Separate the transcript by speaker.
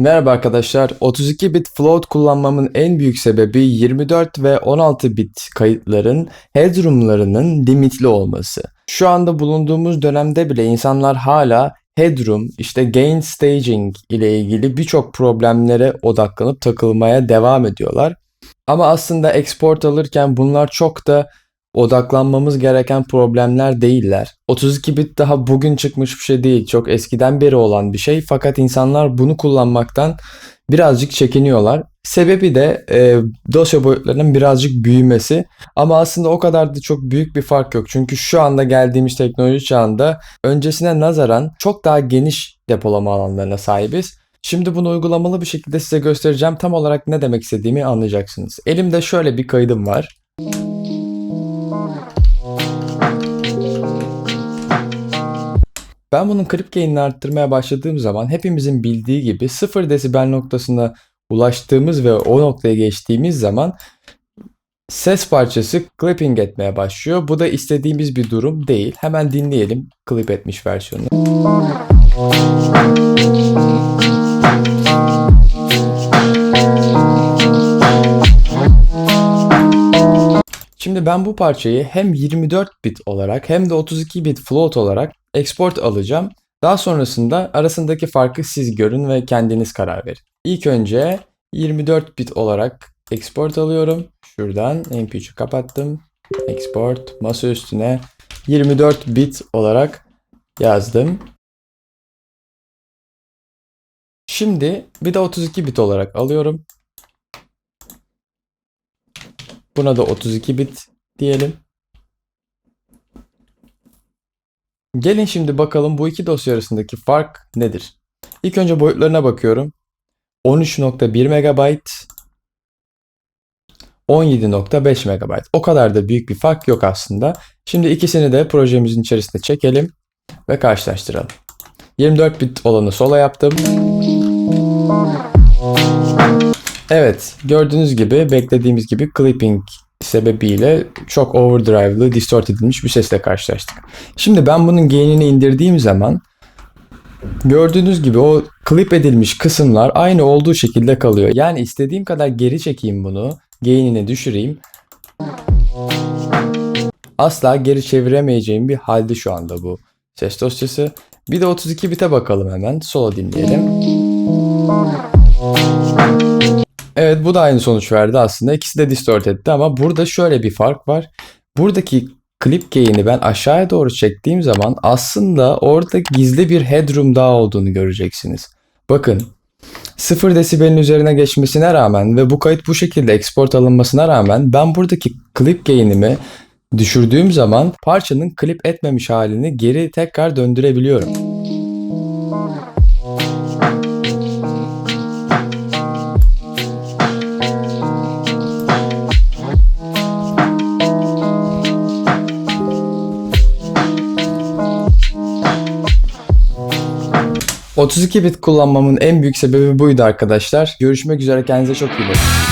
Speaker 1: Merhaba arkadaşlar. 32 bit float kullanmamın en büyük sebebi 24 ve 16 bit kayıtların headroom'larının limitli olması. Şu anda bulunduğumuz dönemde bile insanlar hala headroom, işte gain staging ile ilgili birçok problemlere odaklanıp takılmaya devam ediyorlar. Ama aslında export alırken bunlar çok da odaklanmamız gereken problemler değiller. 32 bit daha bugün çıkmış bir şey değil. Çok eskiden beri olan bir şey. Fakat insanlar bunu kullanmaktan birazcık çekiniyorlar. Sebebi de e, dosya boyutlarının birazcık büyümesi. Ama aslında o kadar da çok büyük bir fark yok. Çünkü şu anda geldiğimiz teknoloji çağında öncesine nazaran çok daha geniş depolama alanlarına sahibiz. Şimdi bunu uygulamalı bir şekilde size göstereceğim. Tam olarak ne demek istediğimi anlayacaksınız. Elimde şöyle bir kaydım var. Ben bunun klip gain'ini arttırmaya başladığım zaman hepimizin bildiği gibi 0 desibel noktasına ulaştığımız ve o noktaya geçtiğimiz zaman ses parçası clipping etmeye başlıyor. Bu da istediğimiz bir durum değil. Hemen dinleyelim clip etmiş versiyonunu. Şimdi ben bu parçayı hem 24 bit olarak hem de 32 bit float olarak export alacağım. Daha sonrasında arasındaki farkı siz görün ve kendiniz karar verin. İlk önce 24 bit olarak export alıyorum. Şuradan MP3'ü kapattım. Export masa üstüne 24 bit olarak yazdım. Şimdi bir de 32 bit olarak alıyorum. Buna da 32 bit diyelim. Gelin şimdi bakalım bu iki dosya arasındaki fark nedir? İlk önce boyutlarına bakıyorum. 13.1 MB 17.5 MB. O kadar da büyük bir fark yok aslında. Şimdi ikisini de projemizin içerisinde çekelim ve karşılaştıralım. 24 bit olanı sola yaptım. Evet, gördüğünüz gibi beklediğimiz gibi clipping sebebiyle çok overdrive'lı, distort edilmiş bir sesle karşılaştık. Şimdi ben bunun gain'ini indirdiğim zaman gördüğünüz gibi o clip edilmiş kısımlar aynı olduğu şekilde kalıyor. Yani istediğim kadar geri çekeyim bunu, gain'ini düşüreyim. Asla geri çeviremeyeceğim bir halde şu anda bu ses dosyası. Bir de 32 bite bakalım hemen. Solo dinleyelim. Evet bu da aynı sonuç verdi aslında. İkisi de distort etti ama burada şöyle bir fark var. Buradaki clip gain'i ben aşağıya doğru çektiğim zaman aslında orada gizli bir headroom daha olduğunu göreceksiniz. Bakın 0 desibelin üzerine geçmesine rağmen ve bu kayıt bu şekilde export alınmasına rağmen ben buradaki clip gain'imi düşürdüğüm zaman parçanın klip etmemiş halini geri tekrar döndürebiliyorum. 32 bit kullanmamın en büyük sebebi buydu arkadaşlar. Görüşmek üzere kendinize çok iyi bakın.